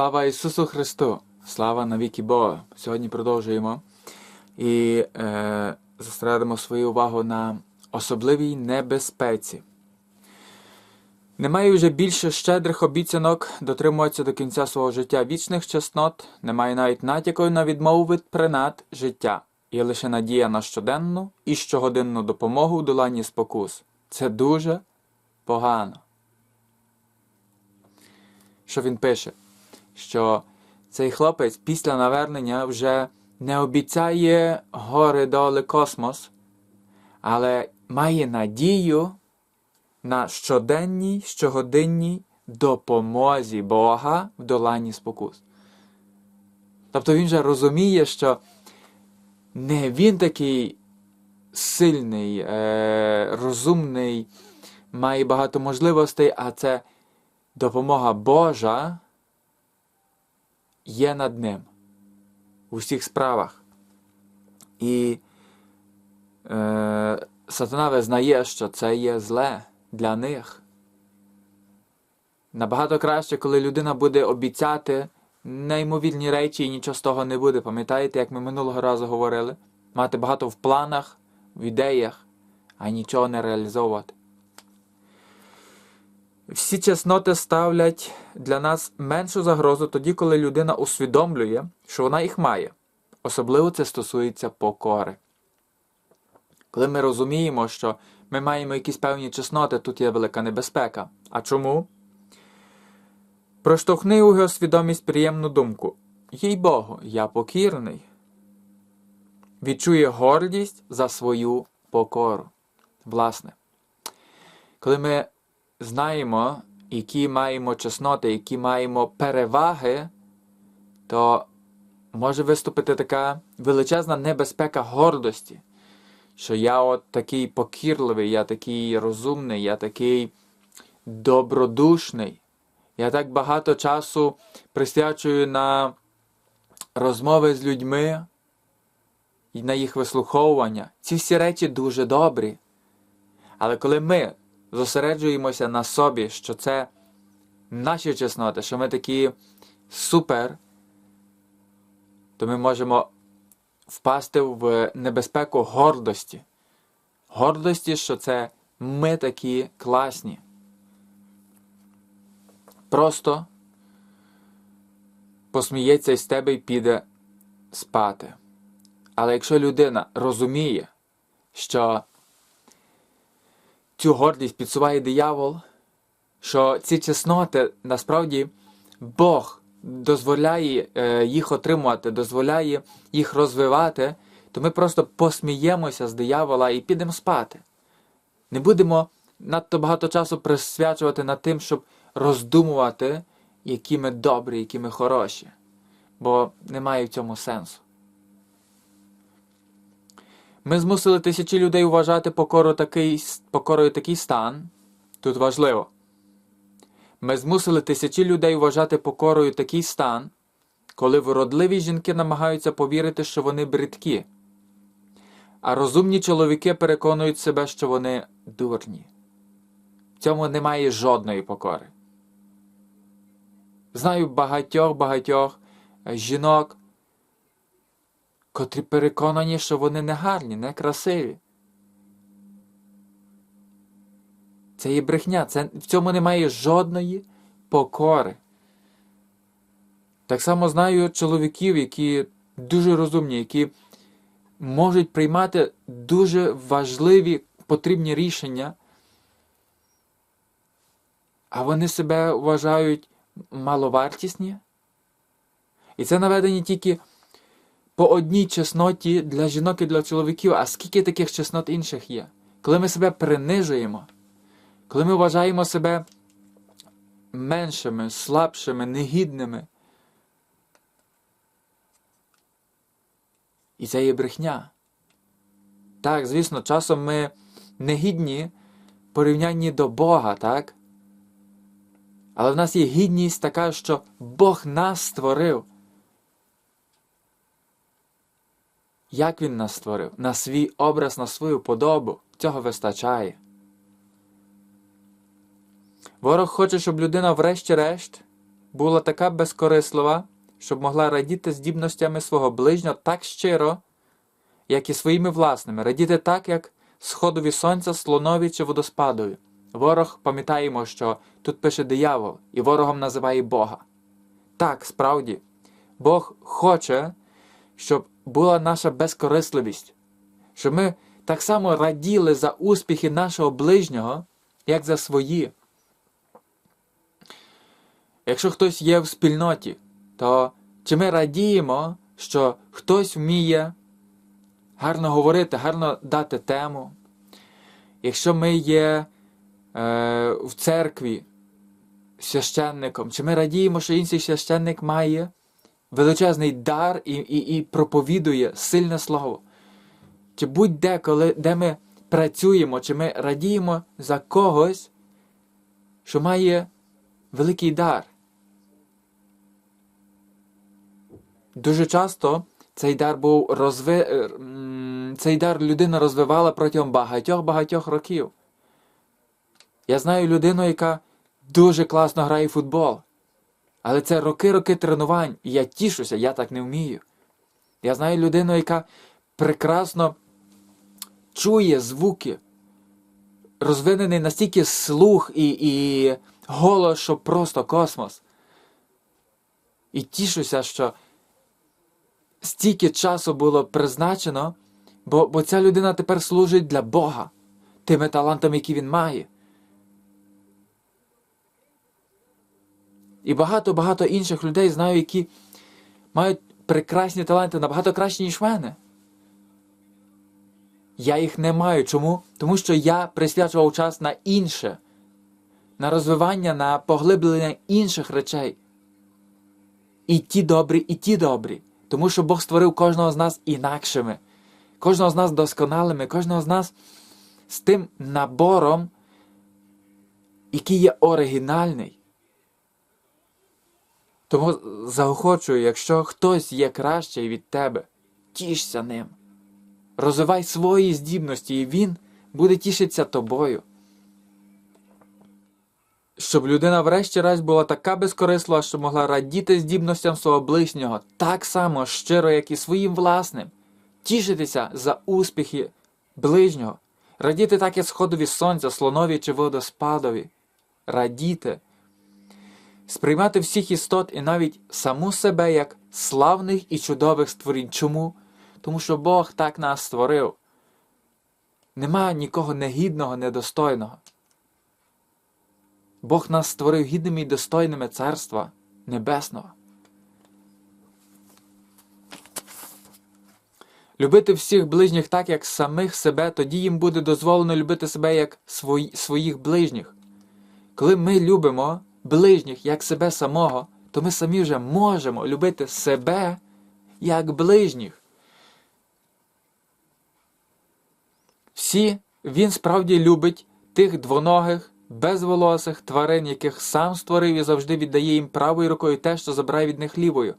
Слава Ісусу Христу! Слава навіки Бога! Сьогодні продовжуємо і е, зосередимо свою увагу на особливій небезпеці. Немає вже більше щедрих обіцянок дотримуватися до кінця свого життя вічних чеснот, немає навіть натяку на відмову від принад життя, є лише надія на щоденну і щогодинну допомогу у доланні спокус. Це дуже погано. Що він пише? Що цей хлопець після навернення вже не обіцяє гори доли космос, але має надію на щоденній, щогодинній допомозі Бога в доланні спокус. Тобто він вже розуміє, що не він такий сильний, е, розумний, має багато можливостей, а це допомога Божа є над ним у всіх справах. І е, сатана визнає, що це є зле для них. Набагато краще, коли людина буде обіцяти неймовірні речі і нічого з того не буде. Пам'ятаєте, як ми минулого разу говорили? Мати багато в планах, в ідеях, а нічого не реалізовувати. Всі чесноти ставлять для нас меншу загрозу тоді, коли людина усвідомлює, що вона їх має. Особливо це стосується покори. Коли ми розуміємо, що ми маємо якісь певні чесноти, тут є велика небезпека. А чому? Проштовхни у його свідомість приємну думку. Їй Богу, я покірний. Відчує гордість за свою покору. Власне, коли ми знаємо, які маємо чесноти, які маємо переваги, то може виступити така величезна небезпека гордості, що я от такий покірливий, я такий розумний, я такий добродушний. Я так багато часу присвячую на розмови з людьми і на їх вислуховування. Ці всі речі дуже добрі. Але коли ми зосереджуємося на собі, що це наші чесноти, що ми такі супер, то ми можемо впасти в небезпеку гордості. Гордості, що це ми такі класні. Просто посміється із тебе і піде спати. Але якщо людина розуміє, що цю гордість підсуває диявол, що ці чесноти насправді Бог дозволяє е, їх отримувати, дозволяє їх розвивати, то ми просто посміємося з диявола і підемо спати. Не будемо надто багато часу присвячувати над тим, щоб роздумувати, які ми добрі, які ми хороші, бо немає в цьому сенсу. Ми змусили тисячі людей вважати покору такий, покорою такий стан. Тут важливо. Ми змусили тисячі людей вважати покорою такий стан, коли вродливі жінки намагаються повірити, що вони бридкі, а розумні чоловіки переконують себе, що вони дурні. В цьому немає жодної покори. Знаю багатьох-багатьох жінок, котрі переконані, що вони не гарні, не красиві. Це є брехня, це, в цьому немає жодної покори. Так само знаю чоловіків, які дуже розумні, які можуть приймати дуже важливі потрібні рішення, а вони себе вважають маловартісні. І це наведені тільки по одній чесноті для жінок і для чоловіків, а скільки таких чеснот інших є? Коли ми себе принижуємо, коли ми вважаємо себе меншими, слабшими, негідними. І це є брехня. Так, звісно, часом ми негідні в порівнянні до Бога, так? Але в нас є гідність така, що Бог нас створив. Як Він нас створив? На свій образ, на свою подобу. Цього вистачає. Ворог хоче, щоб людина, врешті-решт, була така безкорислива, щоб могла радіти здібностями свого ближнього так щиро, як і своїми власними, радіти так, як сходові сонця, слонові чи водоспадові. Ворог, пам'ятаємо, що тут пише диявол, і ворогом називає Бога. Так, справді, Бог хоче, щоб була наша безкорисливість, щоб ми так само раділи за успіхи нашого ближнього, як за свої. Якщо хтось є в спільноті, то чи ми радіємо, що хтось вміє гарно говорити, гарно дати тему? Якщо ми є е, в церкві священником, чи ми радіємо, що інший священник має величезний дар і, і, і проповідує сильне слово? Чи будь-де, коли де ми працюємо, чи ми радіємо за когось, що має великий дар? Дуже часто цей дар був розви... е, цей дар людина розвивала протягом багатьох-багатьох років. Я знаю людину, яка дуже класно грає в футбол. Але це роки-роки тренувань, і я тішуся, я так не вмію. Я знаю людину, яка прекрасно чує звуки, розвинений настільки слух і, і голос, що просто космос. І тішуся, що стільки часу було призначено, бо, бо ця людина тепер служить для Бога тими талантами, які він має. І багато-багато інших людей знаю, які мають прекрасні таланти набагато кращі, ніж в мене. Я їх не маю. Чому? Тому що я присвячував час на інше, на розвивання, на поглиблення інших речей. І ті добрі, і ті добрі. Тому що Бог створив кожного з нас інакшими, кожного з нас досконалими, кожного з нас з тим набором, який є оригінальний. Тому заохочую, якщо хтось є кращий від тебе, тішся ним. Розвивай свої здібності, і він буде тішитися тобою. Щоб людина врешті-решт була така безкорислива, що могла радіти здібностям свого ближнього так само щиро, як і своїм власним, тішитися за успіхи ближнього, радіти так, як сходові сонця, слонові чи водоспадові, радіти, сприймати всіх істот і навіть саму себе як славних і чудових створінь. Чому? Тому що Бог так нас створив. Нема нікого негідного, недостойного. Бог нас створив гідними і достойними Царства Небесного. Любити всіх ближніх так, як самих себе, тоді їм буде дозволено любити себе як свої, своїх ближніх. Коли ми любимо ближніх як себе самого, то ми самі вже можемо любити себе як ближніх. Всі він справді любить тих двоногих, безволосих тварин, яких сам створив і завжди віддає їм правою рукою те, що забирає від них лівою.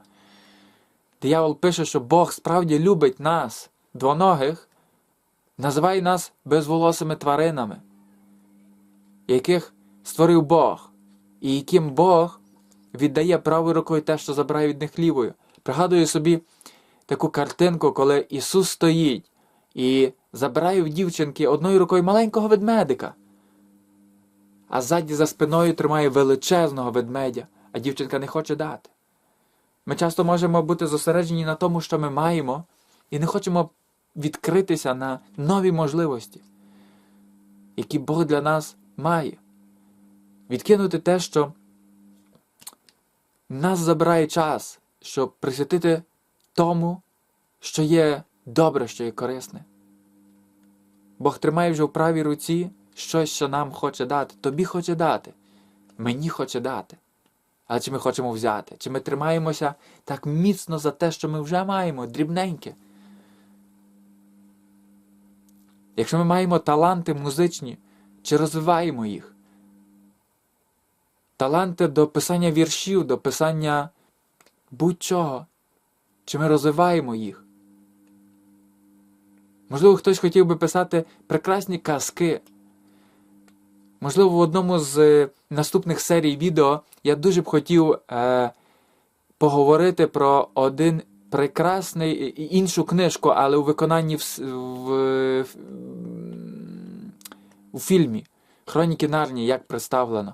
Диявол пише, що Бог справді любить нас, двоногих, називає нас безволосими тваринами, яких створив Бог, і яким Бог віддає правою рукою те, що забирає від них лівою. Пригадую собі таку картинку, коли Ісус стоїть і забирає в дівчинки одною рукою маленького ведмедика, а ззаді за спиною тримає величезного ведмедя, а дівчинка не хоче дати. Ми часто можемо бути зосереджені на тому, що ми маємо, і не хочемо відкритися на нові можливості, які Бог для нас має. Відкинути те, що нас забирає час, щоб присвятити тому, що є добре, що є корисне. Бог тримає вже в правій руці щось, що нам хоче дати. Тобі хоче дати, мені хоче дати. Але чи ми хочемо взяти? Чи ми тримаємося так міцно за те, що ми вже маємо, дрібненьке? Якщо ми маємо таланти музичні, чи розвиваємо їх? Таланти до писання віршів, до писання будь-чого. Чи ми розвиваємо їх? Можливо, хтось хотів би писати прекрасні казки. Можливо, в одному з е, наступних серій відео я дуже б хотів е, поговорити про один прекрасний іншу книжку, але у виконанні в, в, в, у фільмі Хроніки Нарнії як представлено.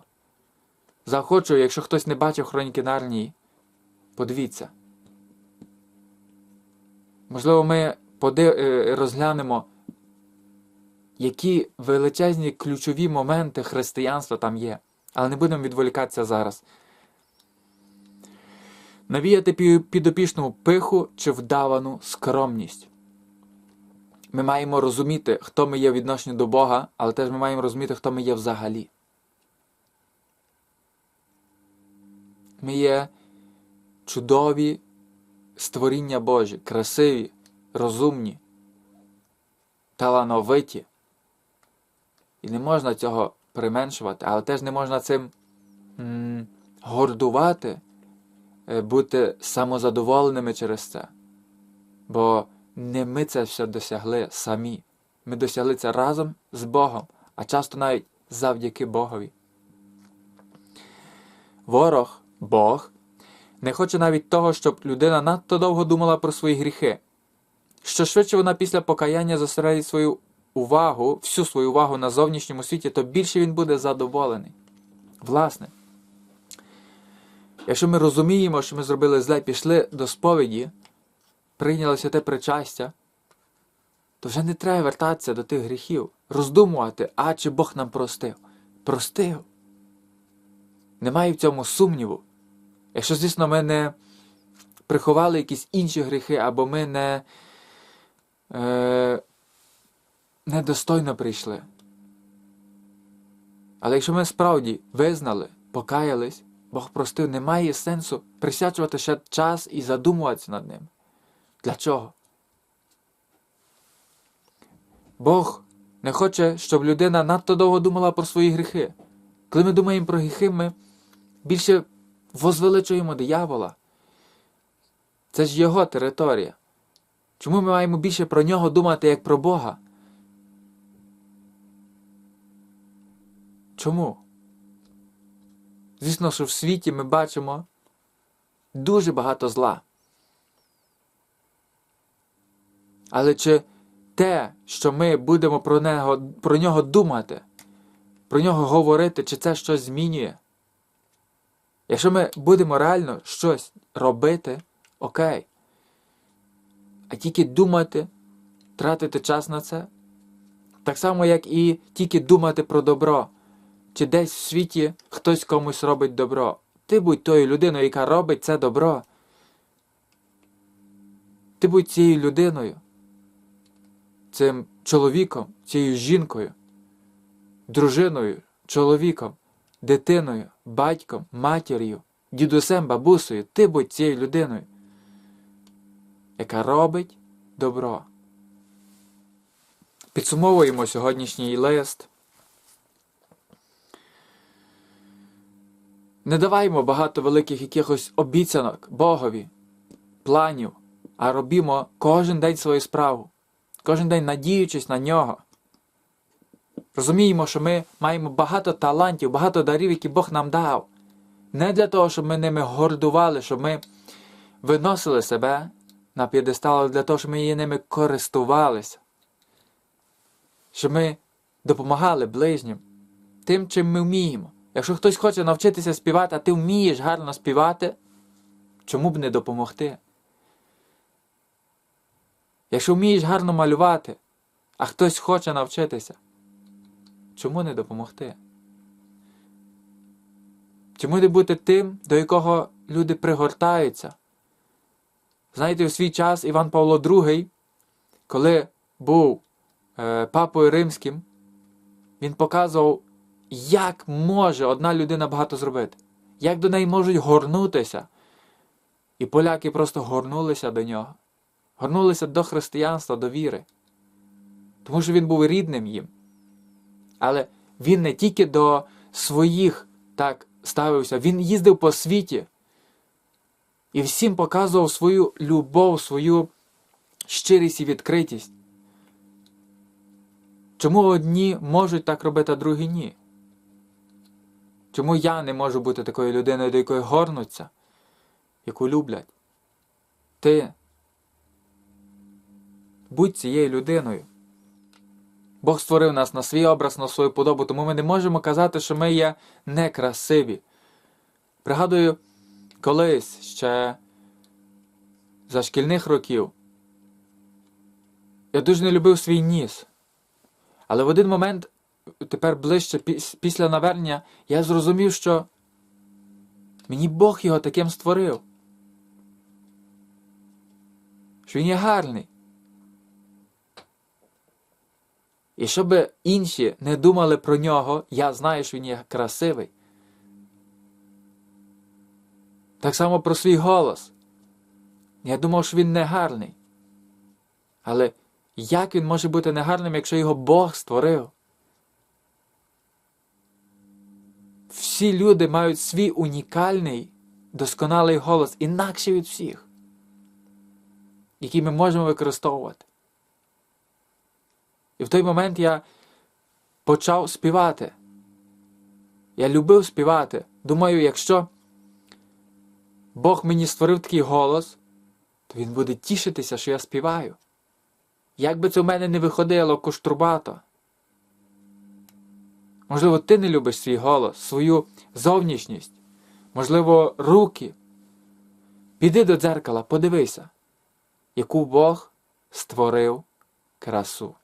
Заохочую, якщо хтось не бачив Хроніки Нарнії, подивіться. Можливо, ми е, розглянемо, які величезні ключові моменти християнства там є. Але не будемо відволікатися зараз. Навіяти пі- підопічну пиху чи вдавану скромність. Ми маємо розуміти, хто ми є відношенні до Бога, але теж ми маємо розуміти, хто ми є взагалі. Ми є чудові створіння Божі, красиві, розумні, талановиті. І не можна цього применшувати, але теж не можна цим м, гордувати, е, бути самозадоволеними через це. Бо не ми це все досягли самі. Ми досягли це разом з Богом, а часто навіть завдяки Богові. Ворог, Бог, не хоче навіть того, щоб людина надто довго думала про свої гріхи. Що швидше вона після покаяння зосередить свою увагу, всю свою увагу на зовнішньому світі, то більше він буде задоволений. Власне, якщо ми розуміємо, що ми зробили зле, пішли до сповіді, прийняли святе причастя, то вже не треба вертатися до тих гріхів, роздумувати, а чи Бог нам простив. Простив. Немає в цьому сумніву. Якщо, звісно, ми не приховали якісь інші гріхи, або ми не е, недостойно прийшли. Але якщо ми справді визнали, покаялись, Бог простив, немає сенсу присвячувати ще час і задумуватися над ним. Для чого? Бог не хоче, щоб людина надто довго думала про свої гріхи. Коли ми думаємо про гріхи, ми більше возвеличуємо диявола. Це ж його територія. Чому ми маємо більше про нього думати як про Бога? Чому? Звісно, що в світі ми бачимо дуже багато зла. Але чи те, що ми будемо про нього, про нього думати, про нього говорити, чи це щось змінює? Якщо ми будемо реально щось робити, окей. А тільки думати, тратити час на це, так само, як і тільки думати про добро, чи десь в світі хтось комусь робить добро. Ти будь тою людиною, яка робить це добро. Ти будь цією людиною, цим чоловіком, цією жінкою, дружиною, чоловіком, дитиною, батьком, матір'ю, дідусем, бабусею. Ти будь цією людиною, яка робить добро. Підсумовуємо сьогоднішній лист. Не даваймо багато великих якихось обіцянок Богові, планів, а робімо кожен день свою справу, кожен день надіючись на нього. Розуміємо, що ми маємо багато талантів, багато дарів, які Бог нам дав. Не для того, щоб ми ними гордували, щоб ми виносили себе на п'єдестал, але для того, щоб ми ними користувалися. Щоб ми допомагали ближнім тим, чим ми вміємо. Якщо хтось хоче навчитися співати, а ти вмієш гарно співати, чому б не допомогти? Якщо вмієш гарно малювати, а хтось хоче навчитися, чому не допомогти? Чому не бути тим, до якого люди пригортаються? Знаєте, у свій час Іван Павло II, коли був е, папою римським, він показував, як може одна людина багато зробити, як до неї можуть горнутися. І поляки просто горнулися до нього, горнулися до християнства, до віри. Тому що він був рідним їм. Але він не тільки до своїх так ставився, він їздив по світі і всім показував свою любов, свою щирість і відкритість. Чому одні можуть так робити, а другі ні? Чому я не можу бути такою людиною, до якої горнуться, яку люблять? Ти будь цією людиною. Бог створив нас на свій образ, на свою подобу, тому ми не можемо казати, що ми є некрасиві. Пригадую, колись ще за шкільних років я дуже не любив свій ніс. Але в один момент, тепер ближче після навернення, я зрозумів, що мені Бог його таким створив. Що він є гарний. І щоб інші не думали про нього, я знаю, що він є красивий. Так само про свій голос. Я думав, що він не гарний. Але як він може бути негарним, якщо його Бог створив? Всі люди мають свій унікальний, досконалий голос, інакший від всіх, який ми можемо використовувати. І в той момент я почав співати. Я любив співати. Думаю, якщо Бог мені створив такий голос, то Він буде тішитися, що я співаю. Як би це в мене не виходило коштрубато. Можливо, ти не любиш свій голос, свою зовнішність, можливо, руки. Піди до дзеркала, подивися, яку Бог створив красу.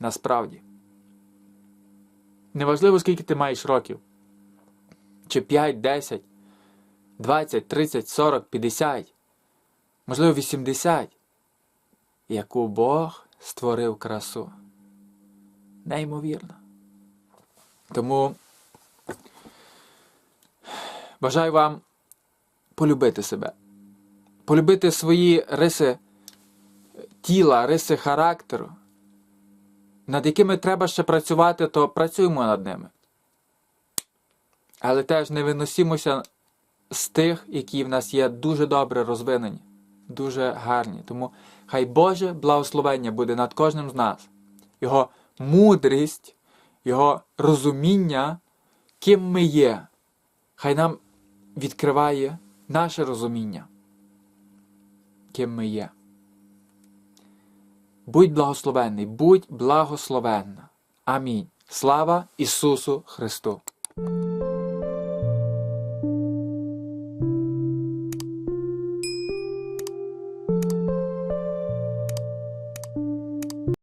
Насправді. Неважливо, скільки ти маєш років. Чи 5, 10, 20, 30, 40, 50, можливо, 80. Яку Бог створив красу. Неймовірно. Тому бажаю вам полюбити себе, полюбити свої риси тіла, риси характеру, над якими треба ще працювати, то працюємо над ними. Але теж не виносімося з тих, які в нас є дуже добре розвинені, дуже гарні. Тому хай Боже благословення буде над кожним з нас, Його мудрість, Його розуміння, ким ми є. Хай нам відкриває наше розуміння, ким ми є. Будь благословенний, будь благословенна. Амінь. Слава Ісусу Христу!